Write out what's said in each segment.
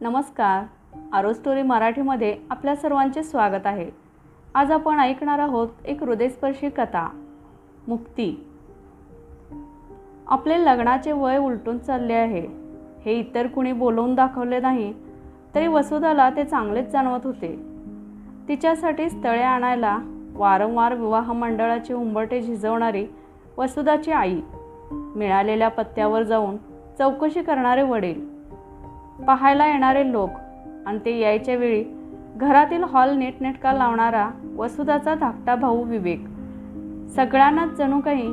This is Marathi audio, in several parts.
नमस्कार. आरो स्टोरी मराठीमध्ये आपल्या सर्वांचे स्वागत आहे. आज आपण ऐकणार आहोत एक हृदयस्पर्शी कथा मुक्ती. आपले लग्नाचे वय उलटून चालले आहे. हे इतर कुणी बोलवून दाखवले नाही तरी वसुधाला ते चांगलेच जाणवत होते. तिच्यासाठी स्थळे आणायला वारंवार विवाह मंडळाचे उंबरटे झिजवणारी वसुधाची आई मिळालेल्या पत्त्यावर जाऊन चौकशी करणारे वडील पाहायला येणारे लोक आणि ते यायच्या वेळी घरातील हॉल नीटनेटका लावणारा वसुधाचा धाकटा भाऊ विवेक. सगळ्यांनाच जणू काही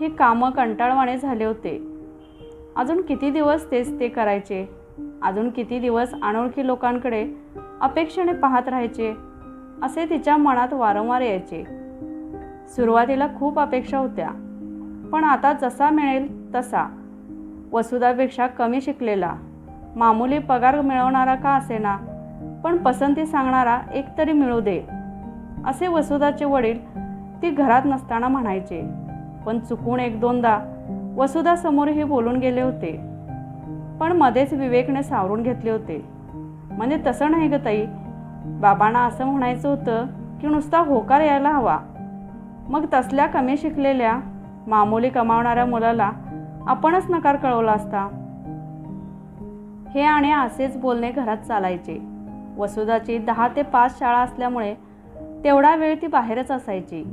ही कामं कंटाळवाणे झाले होते. अजून किती दिवस तेच ते करायचे? अजून किती दिवस अनोळखी लोकांकडे अपेक्षेने पाहत राहायचे? असे तिच्या मनात वारंवार यायचे. सुरुवातीला खूप अपेक्षा होत्या पण आता जसा मिळेल तसा. वसुधापेक्षा कमी शिकलेला. मामूली पगार मिळवणारा का असेना? पण पसंती सांगणारा एक तरी मिळू दे. असे वसुधाचे वडील ती घरात नसताना म्हणायचे. पण चुकून एक दोनदा वसुधासमोरही बोलून गेले होते. पण मध्येच विवेकने सावरून घेतले होते. म्हणजे तसं नाही ग ताई. बाबांना असं म्हणायचं होतं की नुसता होकार यायला हवा. मग तसल्या कमी शिकलेल्या मामूली कमावणाऱ्या मुलाला आपणच नकार कळवला असता. हे आणि असेच बोलणे घरात चालायचे. वसुधाची दहा ते पाच शाळा असल्यामुळे तेवढा वेळ ती बाहेरच असायची.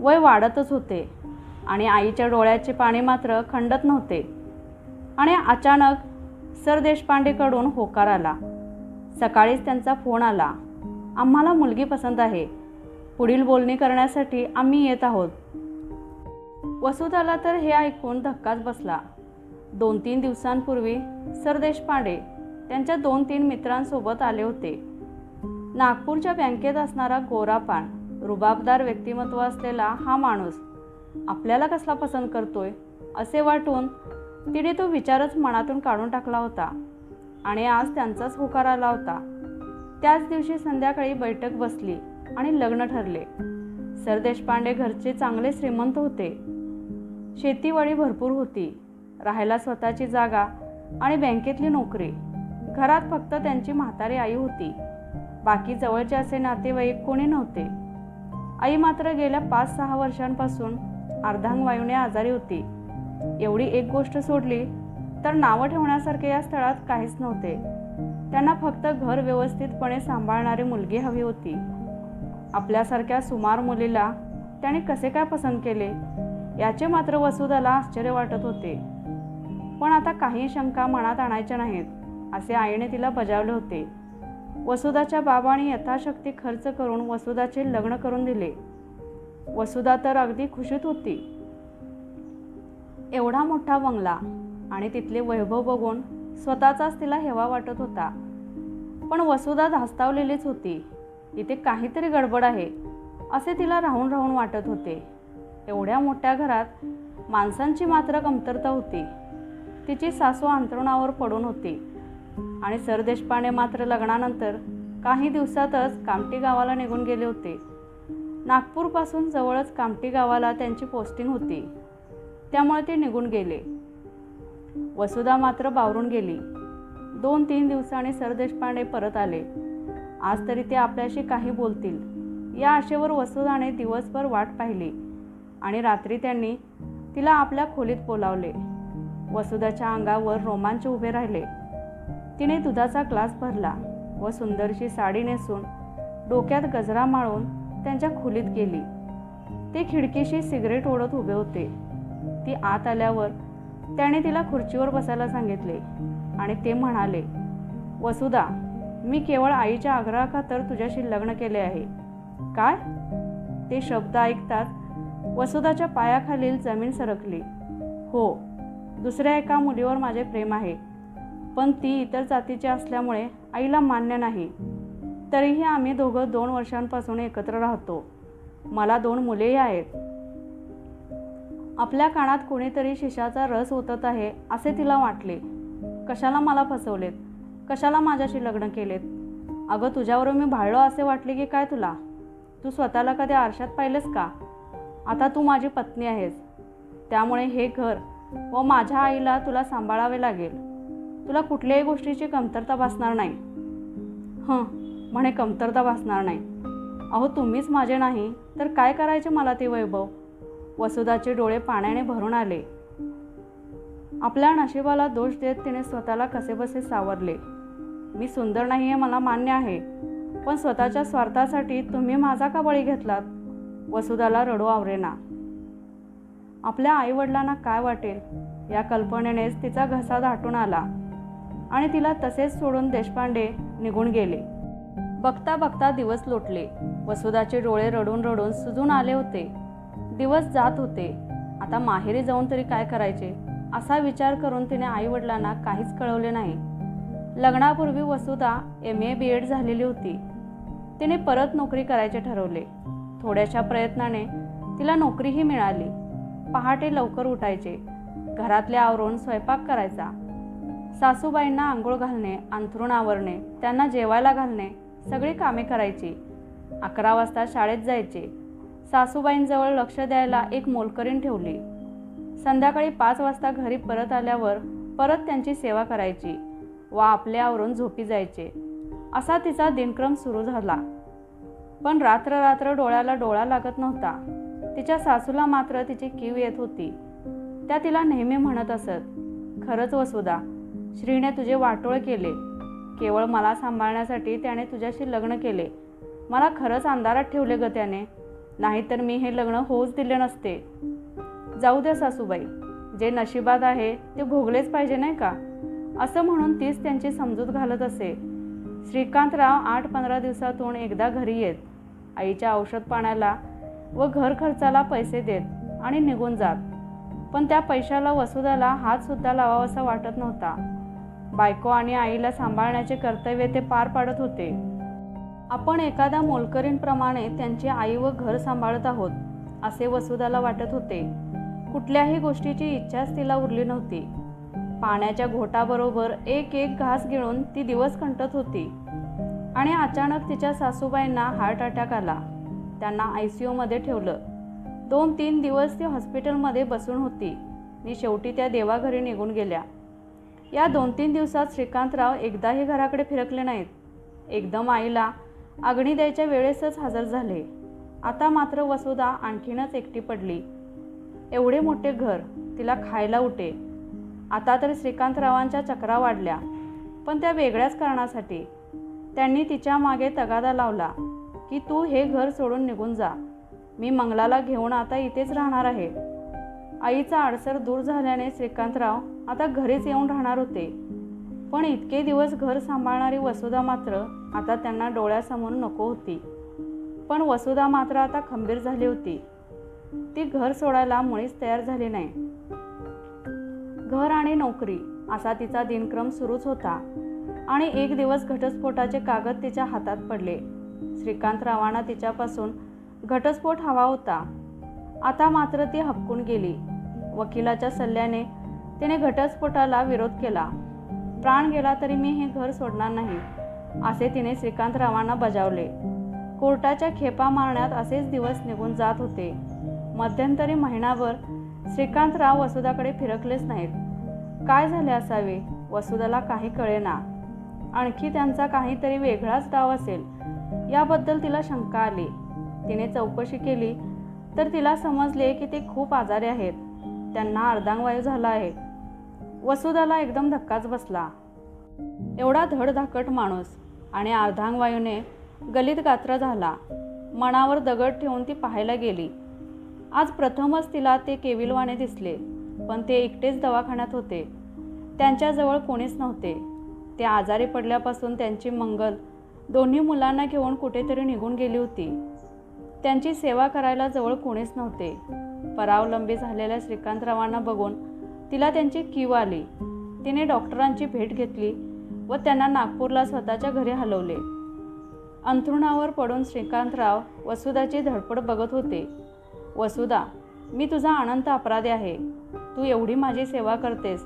वय वाढतच होते आणि आईच्या डोळ्याचे पाणी मात्र खंडत नव्हते. आणि अचानक सर देशपांडेकडून होकार आला. सकाळीच त्यांचा फोन आला. आम्हाला मुलगी पसंत आहे. पुढील बोलणी करण्यासाठी आम्ही येत आहोत. वसुधाला तर हे ऐकून धक्काच बसला. दोन तीन दिवसांपूर्वी सर देशपांडे त्यांच्या दोन तीन मित्रांसोबत आले होते. नागपूरच्या बँकेत असणारा गोरापान रुबाबदार व्यक्तिमत्व असलेला हा माणूस आपल्याला कसला पसंत करतोय असे वाटून तिने तो विचारच मनातून काढून टाकला होता आणि आज त्यांचाच होकार आला होता. त्याच दिवशी संध्याकाळी बैठक बसली आणि लग्न ठरले. सर देशपांडे घरचे चांगले श्रीमंत होते. शेतीवाडी भरपूर होती. राहायला स्वतःची जागा आणि बँकेतली नोकरी. घरात फक्त त्यांची म्हातारी आई होती. बाकी जवळचे असे नातेवाईक कोणी नव्हते. आई मात्र गेल्या पाच सहा वर्षांपासून अर्धांगवायूने आजारी होती. एवढी एक गोष्ट सोडली तर नावं ठेवण्यासारखे या स्थळात काहीच नव्हते. त्यांना फक्त घर व्यवस्थितपणे सांभाळणारी मुलगी हवी होती. आपल्यासारख्या सुमार मुलीला त्याने कसे काय पसंत केले याचे मात्र वसुधाला आश्चर्य वाटत होते. पण आता काही शंका मनात आणायच्या नाहीत असे आईने तिला बजावले होते. वसुधाच्या बाबाने यथाशक्ती खर्च करून वसुधाचे लग्न करून दिले. वसुधा तर अगदी खुशीत होती. एवढा मोठा बंगला आणि तिथले वैभव बघून स्वतःचाच तिला हेवा वाटत होता. पण वसुधा धास्तावलेलीच होती. इथे काहीतरी गडबड आहे असे तिला राहून राहून वाटत होते. एवढ्या मोठ्या घरात माणसांची मात्र कमतरता होती. तिची सासू अंथरुणावर पडून होती. आणि सर देशपांडे मात्र लग्नानंतर काही दिवसातच कामटी गावाला निघून गेले होते. नागपूरपासून जवळच कामटी गावाला त्यांची पोस्टिंग होती. त्यामुळे ते निघून गेले. वसुधा मात्र बावरून गेली. दोन तीन दिवसांनी सर देशपांडे परत आले. आज तरी ते आपल्याशी काही बोलतील. या आशेवर वसुधाने दिवसभर वाट पाहिली आणि रात्री त्यांनी तिला आपल्या खोलीत बोलावले. वसुधाच्या अंगावर रोमांच उभे राहिले. तिने दुधाचा ग्लास भरला व सुंदरशी साडी नेसून डोक्यात गजरा माळून त्यांच्या खोलीत गेली. ते खिडकीशी सिगरेट ओढत उभे होते. ती आत आल्यावर त्याने तिला खुर्चीवर बसायला सांगितले आणि ते म्हणाले वसुधा मी केवळ आईच्या आग्रहाखातर तुझ्याशी लग्न केले आहे. काय? ते शब्द ऐकताच वसुधाच्या पायाखालील जमीन सरकली. हो दुसऱ्या एका मुलीवर माझे प्रेम आहे. पण ती इतर जातीची असल्यामुळे आईला मान्य नाही. तरीही आम्ही दोघं दोन वर्षांपासून एकत्र राहतो. मला दोन मुलेही आहेत. आपल्या कानात कोणीतरी शिशाचा रस ओतत आहे असे तिला वाटले. कशाला मला फसवलेत? कशाला माझ्याशी लग्न केलेत? अगं तुझ्यावरून मी भाळलो असे वाटले की काय तुला? तू स्वतःला कधी आरशात पाहिलेस का? आता तू माझी पत्नी आहेस. त्यामुळे हे घर व माझ्या आईला तुला सांभाळावे लागेल. तुला कुठल्याही गोष्टीची कमतरता भासणार नाही. हं म्हणे कमतरता भासणार नाही. अहो तुम्हीच माझे नाही तर काय करायचे मला ते वैभव? वसुधाचे डोळे पाण्याने भरून आले. आपल्या नशिबाला दोष देत तिने स्वतःला कसेबसे सावरले. मी सुंदर नाही हे मला मान्य आहे पण स्वतःच्या स्वार्थासाठी तुम्ही माझा का बळी घेतलात? वसुधाला रडू आवरेना. आपल्या आईवडिलांना काय वाटेल? या कल्पनेनेच तिचा घसा दाटून आला आणि तिला तसेच सोडून देशपांडे निघून गेले. बघता बघता दिवस लोटले. वसुधाचे डोळे रडून रडून सुजून आले होते. दिवस जात होते. आता माहेरी जाऊन तरी काय करायचे? असा विचार करून तिने आईवडिलांना काहीच कळवले नाही. लग्नापूर्वी Vasudha M A B Ed झालेली होती. तिने परत नोकरी करायचे ठरवले. थोड्याशा प्रयत्नाने तिला नोकरीही मिळाली. पहाटे लवकर उठायचे. घरातले आवरून स्वयंपाक करायचा. सासूबाईंना आंघोळ घालणे अंथरूण आवरणे त्यांना जेवायला घालणे सगळी कामे करायची. अकरा वाजता शाळेत जायचे. सासूबाईंजवळ लक्ष द्यायला एक मोलकरीण ठेवली. संध्याकाळी पाच वाजता घरी परत आल्यावर परत त्यांची सेवा करायची व आपले आवरून झोपी जायचे. असा तिचा दिनक्रम सुरू झाला. पण रात्र रात्र डोळ्याला डोळा लागत नव्हता. तिच्या सासूला मात्र तिची कीव येत होती. त्या तिला नेहमी म्हणत असत खरंच वसुदा श्रीने तुझे वाटोळ केले. केवळ मला सांभाळण्यासाठी त्याने तुझ्याशी लग्न केले. मला खरंच अंधारात ठेवले ग त्याने. नाहीतर मी हे लग्न होऊच दिले नसते. जाऊ द्या सासूबाई जे नशिबात आहे ते भोगलेच पाहिजे नाही का? असं म्हणून तीच त्यांची समजूत घालत असे. श्रीकांतराव आठ पंधरा दिवसातून एकदा घरी येत. आईच्या औषध पाण्याला व घर खर्चाला पैसे देत आणि निघून जात. पण त्या पैशाला वसुदाला हातसुद्धा लावावासा वाटत नव्हता. बायको आणि आईला सांभाळण्याचे कर्तव्य ते पार पाडत होते. आपण एखाद्या मोलकरींप्रमाणे त्यांची आई व घर सांभाळत आहोत असे वसुदाला वाटत होते. कुठल्याही गोष्टीची इच्छाच तिला उरली नव्हती. पाण्याच्या घोटाबरोबर एक एक घास गिळून ती दिवस कंटत होती. आणि अचानक तिच्या सासूबाईंना हार्ट अटॅक आला. त्यांना आय सी यूमध्ये ठेवलं. दोन तीन दिवस ती हॉस्पिटलमध्ये बसून होती. मी शेवटी त्या देवाघरी निघून गेल्या. या दोन तीन दिवसात श्रीकांतराव एकदाही घराकडे फिरकले नाहीत. एकदम आईला अग्नी द्यायच्या वेळेसच हजर झाले. आता मात्र वसुधा आणखीनच एकटी पडली. एवढे मोठे घर तिला खायला उठे. आता तर श्रीकांतरावांच्या चक्रा वाढल्या पण त्या वेगळ्याच कारणासाठी. त्यांनी तिच्यामागे तगादा लावला. की तू हे घर सोडून निघून जा. मी मंगलाला घेऊन आता इथेच राहणार आहे. आईचा अडसर दूर झाल्याने श्रीकांतराव आता घरीच येऊन राहणार होते. पण इतके दिवस घर सांभाळणारी वसुधा मात्र आता त्यांना डोळ्यासमोर नको होती. पण वसुधा मात्र आता खंबीर झाली होती. ती घर सोडायला मुळीच तयार झाली नाही. घर आणि नोकरी असा तिचा दिनक्रम सुरूच होता. आणि एक दिवस घटस्फोटाचे कागद तिच्या हातात पडले. श्रीकांतरावांना तिच्यापासून घटस्फोट हवा होता. आता मात्र ती हपकून गेली. वकिलाच्या सल्ल्याने तिने घटस्फोटाला विरोध केला. प्राण गेला तरी मी हे घर सोडणार नाही असे तिने श्रीकांतरावांना बजावले. कोर्टाच्या खेपा मारण्यात असेच दिवस निघून जात होते. मध्यंतरी महिनाभर श्रीकांतराव वसुधाकडे फिरकलेच नाहीत. काय झाले असावे? वसुधाला काही कळेना. आणखी त्यांचा काहीतरी वेगळाच डाव असेल. याबद्दल तिला शंका आली. तिने चौकशी केली तर तिला समजले की ते खूप आजारी आहेत. त्यांना अर्धांगवायू झाला आहे. वसुधाला एकदम धक्काच बसला. एवढा धडधाकट माणूस आणि अर्धांगवायूने गलित गात्र झाला. मनावर दगड ठेवून ती पाहायला गेली. आज प्रथमच तिला ते केविलवाने दिसले पण ते एकटेच दवाखान्यात होते. त्यांच्याजवळ कोणीच नव्हते. ते आजारी पडल्यापासून त्यांची मंगल दोन्ही मुलांना घेऊन कुठेतरी निघून गेली होती. त्यांची सेवा करायला जवळ कोणीच नव्हते. परावलंबी झालेल्या श्रीकांतरावांना बघून तिला त्यांची कीव आली. तिने डॉक्टरांची भेट घेतली व त्यांना नागपूरला स्वतःच्या घरी हलवले. अंथरुणावर पडून श्रीकांतराव वसुधाची धडपड बघत होते. वसुधा मी तुझा अनंत अपराधी आहे. तू एवढी माझी सेवा करतेस.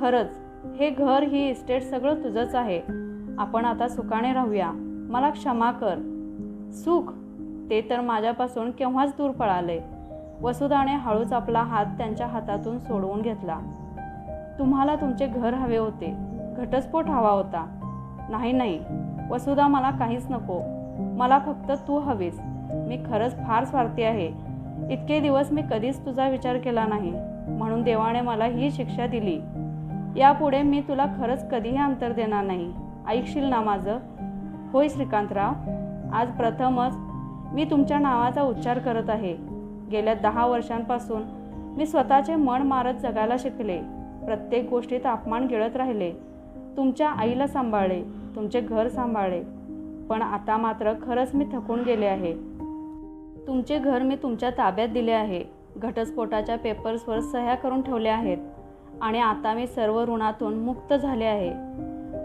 खरंच हे घर ही इस्टेट सगळं तुझंच आहे. आपण आता सुखाने राहूया. मला क्षमा कर. सुख? ते तर माझ्यापासून केव्हाच दूर पळाले. वसुधाने हळूच आपला हात त्यांच्या हातातून सोडवून घेतला. तुम्हाला तुमचे घर हवे होते. घटस्फोट हवा होता. नाही नाही. वसुधा मला काहीच नको. मला फक्त तू हवीस. मी खरंच फार स्वार्थी आहे. इतके दिवस मी कधीच तुझा विचार केला नाही. म्हणून देवाने मला ही शिक्षा दिली. यापुढे मी तुला खरंच कधीही अंतर देणार नाही. ऐकशील ना माझं? होय श्रीकांतराव आज प्रथमच मी तुमच्या नावाचा उच्चार करत आहे. गेल्या दहा वर्षांपासून मी स्वतःचे मन मारत जगायला शिकले. प्रत्येक गोष्टीत अपमान गिळत राहिले. तुमच्या आईला सांभाळले तुमचे घर सांभाळले. पण आता मात्र खरंच मी थकून गेले आहे. तुमचे घर मी तुमच्या ताब्यात दिले आहे. घटस्फोटाच्या पेपर्सवर सह्या करून ठेवल्या आहेत. आणि आता मी सर्व ऋणातून मुक्त झाले आहे.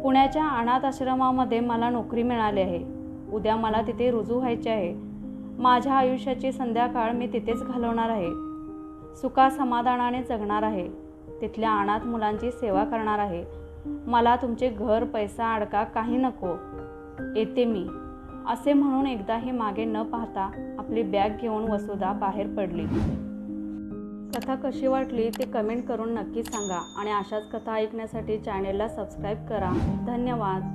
पुण्याच्या अनाथ आश्रमामध्ये मला नोकरी मिळाली आहे. उद्या मला तिथे रुजू व्हायचे आहे. माझ्या आयुष्याची संध्याकाळ मी तिथेच घालवणार आहे. सुखा समाधानाने जगणार आहे. तिथल्या अनाथ मुलांची सेवा करणार आहे. मला तुमचे घर पैसा अडका काही नको. येते मी. असे म्हणून एकदाही मागे न पाहता आपली बॅग घेऊन वसुधा बाहेर पडली. कथा कशी वाटली ते कमेंट करून नक्की सांगा आणि अशाच कथा ऐकण्यासाठी चॅनेलला सबस्क्राईब करा. धन्यवाद.